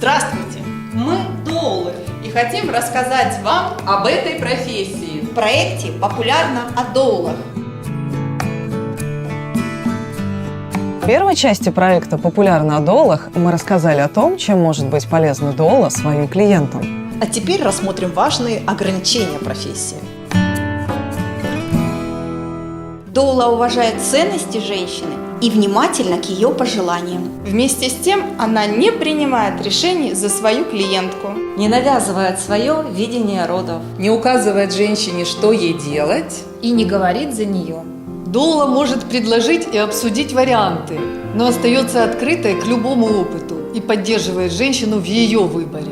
Здравствуйте! Мы доулы и хотим рассказать вам об этой профессии. В проекте «Популярно о доулах». В первой части проекта «Популярно о доллах» мы рассказали о том, чем может быть полезна дола своим клиентам. А теперь рассмотрим важные ограничения профессии. Доула уважает ценности женщины и внимательно к ее пожеланиям. Вместе с тем она не принимает решений за свою клиентку. не навязывает свое видение родов. не указывает женщине, что ей делать, и не говорит за нее. Доула может предложить и обсудить варианты, но остается открытой к любому опыту и поддерживает женщину в ее выборе.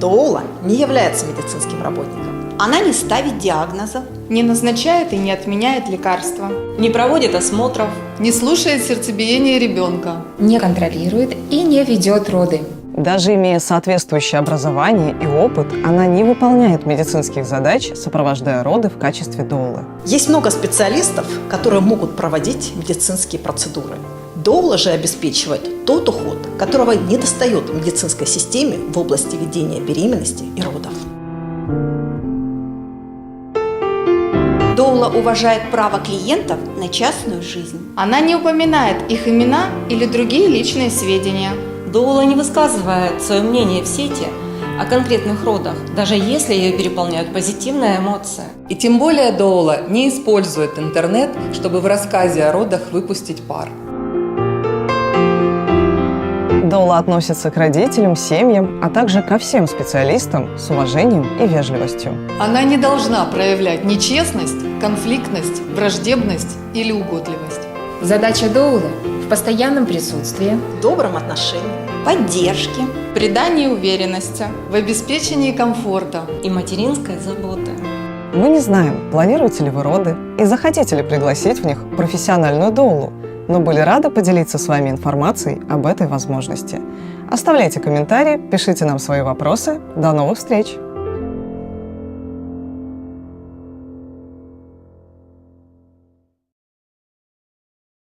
Доула не является медицинским работником. Она не ставит диагнозов, Не назначает и не отменяет лекарства. Не проводит осмотров. Не слушает сердцебиение ребенка. Не контролирует и не ведет роды. Даже имея соответствующее образование и опыт, она не выполняет медицинских задач, сопровождая роды в качестве доулы. Есть много специалистов, которые могут проводить медицинские процедуры. Доула же обеспечивает тот уход, которого не достает в медицинской системе в области ведения беременности и родов. Уважает право клиентов на частную жизнь. Она не упоминает их имена или другие личные сведения. Доула не высказывает свое мнение в сети о конкретных родах, даже если ее переполняют позитивные эмоции. и тем более Доула не использует интернет, чтобы в рассказе о родах выпустить пар. Доула относится к родителям, семьям, а также ко всем специалистам с уважением и вежливостью. Она не должна проявлять нечестность, конфликтность, враждебность или угодливость. Задача Доулы в постоянном присутствии, В добром отношении, поддержке, Придание уверенности. В обеспечении комфорта И материнской заботы. Мы не знаем, планируете ли вы роды и захотите ли пригласить в них профессиональную доулу, но были рады поделиться с вами информацией об этой возможности. Оставляйте комментарии, пишите нам свои вопросы. До новых встреч!